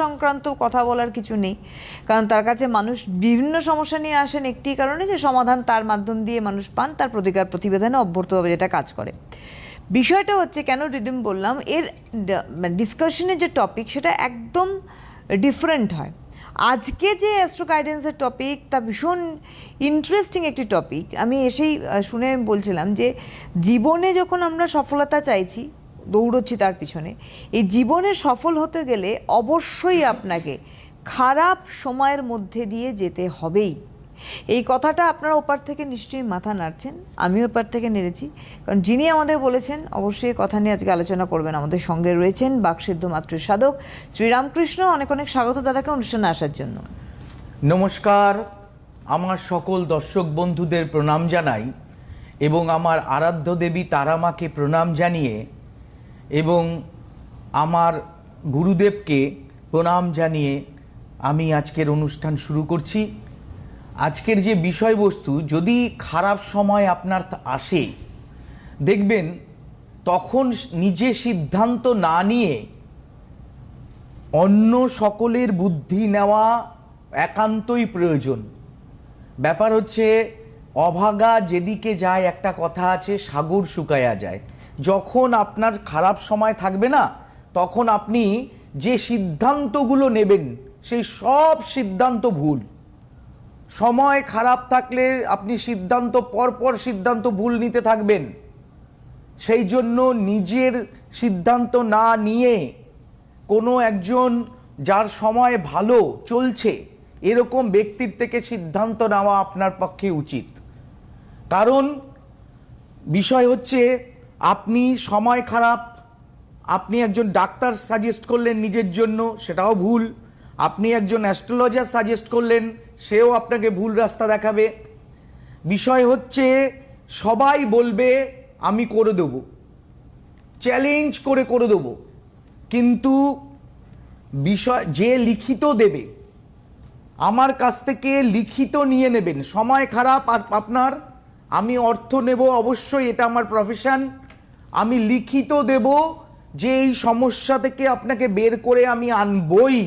সংক্রান্ত কথা বলার কিছু নেই। কারণ তার কাছে মানুষ বিভিন্ন সমস্যা নিয়ে আসেন একটি কারণে যে সমাধান তার মাধ্যম দিয়ে মানুষ পান, তার প্রতিকার প্রতিবেদনে অভ্যর্তভাবে যেটা কাজ করে। বিষয়টা হচ্ছে কেন রিদিম বললাম, এর ডিসকাশনের যে টপিক সেটা একদম ডিফারেন্ট হয়। আজকে যে অ্যাস্ট্রো গাইডেন্সের টপিক তা ভীষণ ইন্টারেস্টিং একটি টপিক আমি এসেই শুনে বলছিলাম যে জীবনে যখন আমরা সফলতা চাইছি দৌড়চ্ছি তার পিছনে। এই জীবনে সফল হতে গেলে অবশ্যই আপনাকে খারাপ সময়ের মধ্যে দিয়ে যেতে হবেই। এই কথাটা আপনারা ওপার থেকে নিশ্চয়ই মাথা নাড়ছেন, আমিও ওপার থেকে নেড়েছি। কারণ যিনি আমাদের বলেছেন, অবশ্যই কথা নিয়ে আজকে আলোচনা করবেন। আমাদের সঙ্গে রয়েছেন বাকসিদ্ধ মাতৃ সাধক শ্রীরামকৃষ্ণ। অনেক অনেক স্বাগত দাদাকে অনুষ্ঠানে আসার জন্য। নমস্কার। আমার সকল দর্শক বন্ধুদের প্রণাম জানাই এবং আমার আরাধ্য দেবী তারামাকে প্রণাম জানিয়ে এবং আমার গুরুদেবকে প্রণাম জানিয়ে আমি আজকের অনুষ্ঠান শুরু করছি। আজকের যে বিষয়বস্তু, যদি খারাপ সময় আপনার আসে, দেখবেন তখন নিজে সিদ্ধান্ত না নিয়ে অন্য সকলের বুদ্ধি নেওয়া একান্তই প্রয়োজন। ব্যাপার হচ্ছে, অভাগা যেদিকে যায়, একটা কথা আছে, সাগর শুকায়া যায়। যখন আপনার খারাপ সময় থাকবে না, তখন আপনি যে সিদ্ধান্তগুলো নেবেন, সেই সব সিদ্ধান্ত ভুল। সময় খারাপ থাকলে আপনি সিদ্ধান্ত, পরপর সিদ্ধান্ত ভুল নিতে থাকবেন। সেই জন্য নিজের সিদ্ধান্ত না নিয়ে কোনো একজন যার সময় ভালো চলছে, এরকম ব্যক্তির থেকে সিদ্ধান্ত নেওয়া আপনার পক্ষে উচিত। কারণ বিষয় হচ্ছে আপনি সময় খারাপ, আপনি একজন ডাক্তার সাজেস্ট করলেন নিজের জন্য, সেটাও ভুল। আপনি একজন অ্যাস্ট্রোলজার সাজেস্ট করলেন, সেও আপনাকে ভুল রাস্তা দেখাবে। বিষয় হচ্ছে, সবাই বলবে, আমি করে দেবো। চ্যালেঞ্জ করে করে দেবো। কিন্তু বিষয়, যে লিখিত দেবে, আমার কাছ থেকে লিখিত নিয়ে নেবেন। সময় খারাপ আপনার, আমি অর্থ নেব অবশ্যই, এটা আমার প্রফেশন আমি লিখিত দেব যে এই সমস্যা থেকে আপনাকে বের করে আমি আনবই।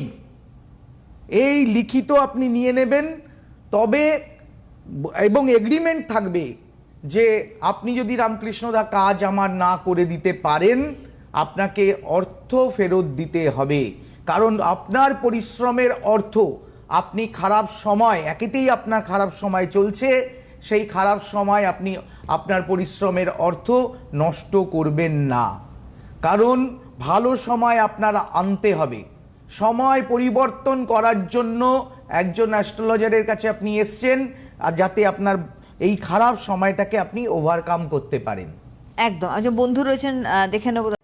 এই লিখিত আপনি নিয়ে নেবেন, তবে এবং এগ্রিমেন্ট থাকবে যে আপনি যদি রামকৃষ্ণদা কাজ আমার না করে দিতে পারেন, আপনাকে অর্থ ফেরত দিতে হবে। কারণ আপনার পরিশ্রমের অর্থ, আপনি খারাপ সময়, একেতেই আপনার খারাপ সময় চলছে সেই খারাপ সময় আপনি আপনার পরিশ্রমের অর্থ নষ্ট করবেন না। কারণ ভালো সময় আপনারা আনতে হবে। সময় পরিবর্তন করার জন্য একজন অ্যাস্ট্রোলজারের কাছে আপনি এসছেন, আর যাতে আপনার এই খারাপ সময়টাকে আপনি ওভারকাম করতে পারেন। একদম। একজন বন্ধু রয়েছেন দেখে নেব